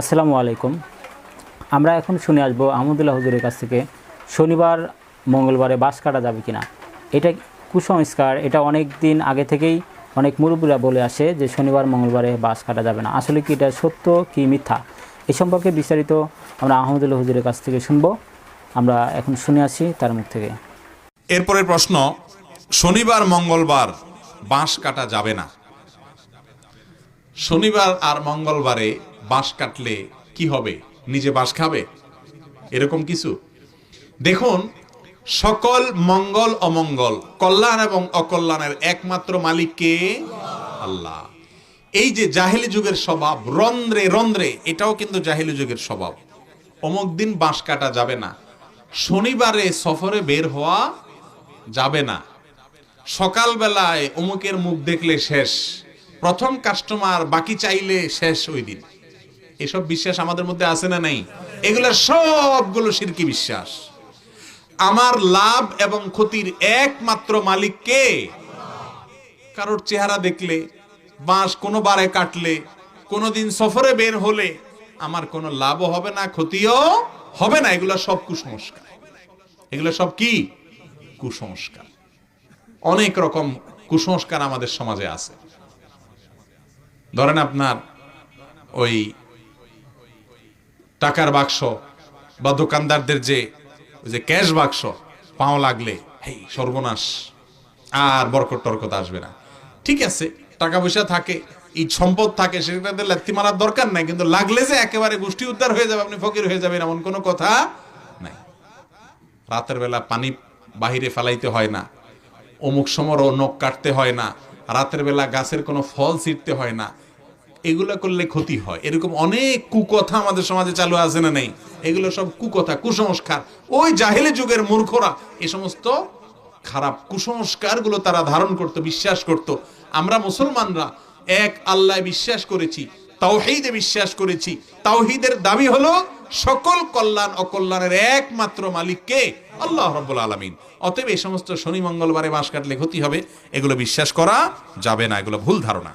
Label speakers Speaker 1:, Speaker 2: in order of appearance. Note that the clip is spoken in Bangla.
Speaker 1: আসসালামু আলাইকুম। আমরা এখন শুনে আসব আহমদুল্লাহ হুজুরের কাছ থেকে শনিবার, মঙ্গলবারে বাস কাটা যাবে কিনা। এটা কুসংস্কার, এটা অনেক দিন আগে থেকেই অনেক মুরব্বীরা বলে আসে যে শনিবার, মঙ্গলবারে বাস কাটা যাবে না। আসলে কি এটা সত্য কি মিথ্যা? এ সম্পর্কে বিস্তারিত আমরা আহমদুল্লাহ হুজুরের কাছ থেকে শুনব। আমরা এখন শুনে আসি তার মুখ থেকে।
Speaker 2: এরপরের প্রশ্ন, শনিবার, মঙ্গলবার বাঁশ কাটা যাবে না। শনিবার আর মঙ্গলবারে বাঁশ কাটলে কি হবে? নিজে বাঁশ খাবে? এরকম কিছু। দেখুন, সকল মঙ্গল অমঙ্গল, কল্যাণ এবং অকল্যাণের একমাত্র মালিক কে? আল্লাহ। এই যে জাহেলি যুগের স্বভাব, রন্ধ্রে রন্ধ্রে, এটাও কিন্তু জাহেলি যুগের স্বভাব। অমুক দিন বাঁশ কাটা যাবে না। শনিবারে সফরে বের হওয়া যাবে না। সকালবেলায় অমুকের মুখ দেখলে শেষ। প্রথম কাস্টমার বাকি চাইলে শেষ ওই দিন। এসব বিশ্বাস আমাদের মধ্যে আছে না নাই? এগুলো সবগুলো শিরকি বিশ্বাস। আমার লাভ এবং ক্ষতির একমাত্র মালিক কে? কারোর চেহারা দেখলে, বাঁশ কোনো বারে কাটলে, কোনোদিন সফরে বের হলে আমার কোনো লাভও হবে না, ক্ষতিও হবে না। এগুলো সব কুসংস্কার। এগুলো সব কি? কুসংস্কার। অনেক রকম কুসংস্কার আমাদের সমাজে আছে। ধরেন আপনার ওই টাকার বাক্স বা দোকানদারদের যে, ওই যে ক্যাশ বাক্স, পাও লাগলে, হেই, সর্বনাশ। আর বরকত টরকত আসবে না। ঠিক আছে, টাকা পয়সা থাকে, এই সম্পদ থাকে, সেটাতে লাত্তি মারার দরকার নাই, কিন্তু লাগলে যে একেবারে গোষ্ঠী উদ্ধার হয়ে যাবে, আপনি ফকির হয়ে যাবেন, এমন কোনো কথা নাই। রাতের বেলা পানি বাহিরে ফেলাইতে হয় না, অমুক সমরও নখ কাটতে হয় না, রাতের বেলা গাছের কোনো ফল ছিটতে হয় না এগুলো করলে ক্ষতি হয়। এরকম অনেক কুকথা আমাদের সমাজে চালু আছে না নেই? এগুলো সব কুকথা, কুসংস্কার। ওই জাহেলি যুগের মূর্খরা এ সমস্ত খারাপ কুসংস্কারগুলো তারা ধারণ করত, বিশ্বাস করত। আমরা মুসলমানরা এক আল্লাহ বিশ্বাস করেছি, তাওহিদে বিশ্বাস করেছি। তাওহিদের দাবি হলো সকল কল্যাণ, অকল্যাণের একমাত্র মালিক কে? আল্লাহ রব্বুল আলমিন। অতএব এই সমস্ত শনি, মঙ্গলবারে বাঁশ কাটলে ক্ষতি হবে। এগুলো বিশ্বাস করা যাবে না, এগুলো ভুল ধারণা।